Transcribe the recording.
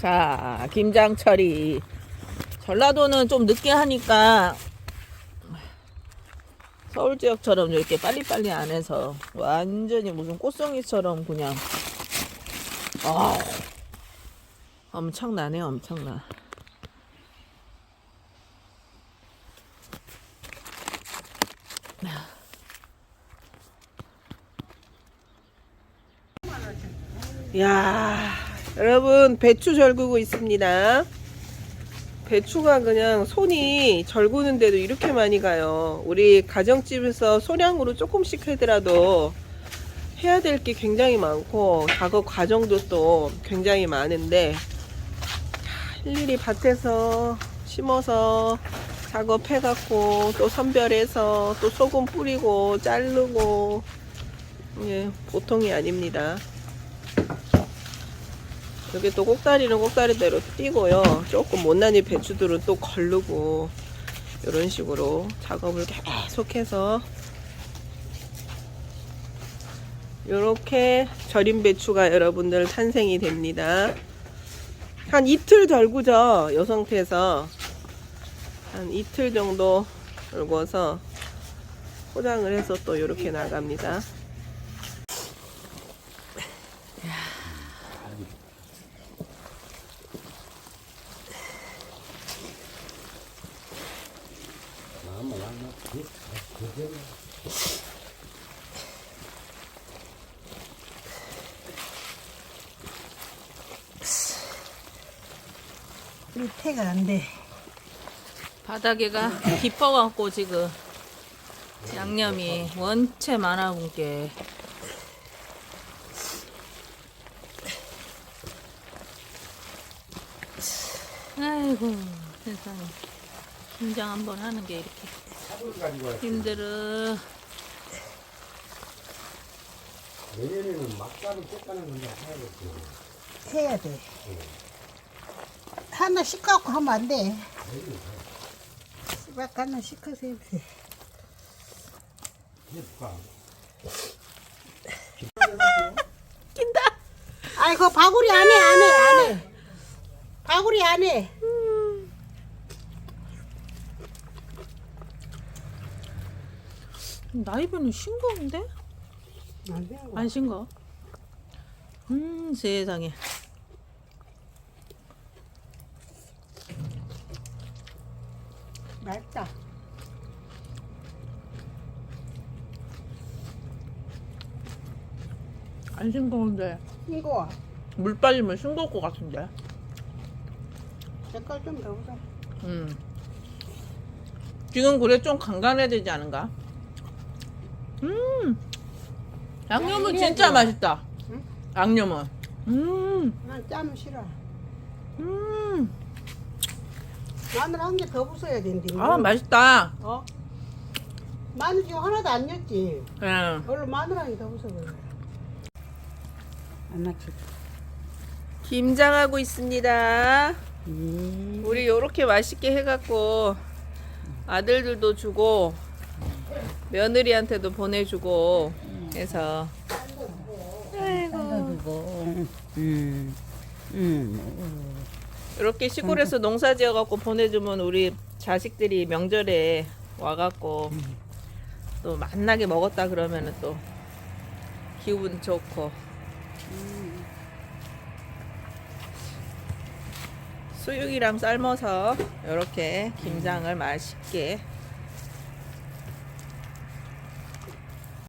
자, 김장 처리. 전라도는 좀 늦게 하니까 서울 지역처럼 이렇게 빨리빨리 안 해서 완전히 무슨 꽃송이처럼 그냥 아 엄청나네 엄청나. 야 여러분 배추 절구고 있습니다. 배추가 그냥 손이 절구는데도 이렇게 많이 가요. 우리 가정집에서 소량으로 조금씩 하더라도 해야 될 게 굉장히 많고 작업 과정도 또 굉장히 많은데 일일이 밭에서 심어서 작업해 갖고 또 선별해서 또 소금 뿌리고 자르고 예, 보통이 아닙니다. 여기 또 꼭다리는 꼭다리대로 띄고요. 조금 못난이 배추들은 또 걸르고 이런 식으로 작업을 계속해서 이렇게 절임 배추가 여러분들 탄생이 됩니다. 한 이틀 절구죠. 이 상태에서 한 이틀 정도 절궈서 포장을 해서 또 이렇게 나갑니다. 밑에가 안 돼. 바닥에가 깊어갖고 지금 양념이 원체 많아본 게 아이고 세상에. 김장 한번 하는 게 이렇게 힘들어 내년에는 막가루 쬐까는 건데 해야겠죠. 해야 돼. 하나 씻갖고 하면 안 돼. 씨발 하나 씻어서 해야 돼. 해볼까? 낀다 아이고 바구리 안에 안에 안에. 바구리 안에. 나이비는 싱거운데? 안 싱거? 음 세상에 맑다. 안 싱거운데 이거 물 빠지면 싱거울 것 같은데 색깔 좀 넣어보자. 음. 지금 그래 좀 간간해야 되지 않은가? 음. 양념은 야, 진짜. 맛있다. 응? 양념은. 음. 난짬 싫어. 음. 마늘 한 개 더 부숴야 된대. 아, 맛있다. 어? 마늘 지금 하나도 안 넣었지. 그냥 원래 마늘 한 개 더 부숴 그래. 안 넣지. 김장하고 있습니다. 음. 우리 요렇게 맛있게 해갖고 아들들도 주고 며느리한테도 보내주고 해서 그리고 음. 음. 이렇게 시골에서 농사 지어갖고 보내주면 우리 자식들이 명절에 와갖고 또 만나게 먹었다 그러면은 또 기분 좋고 수육이랑 삶아서 이렇게 김장을 맛있게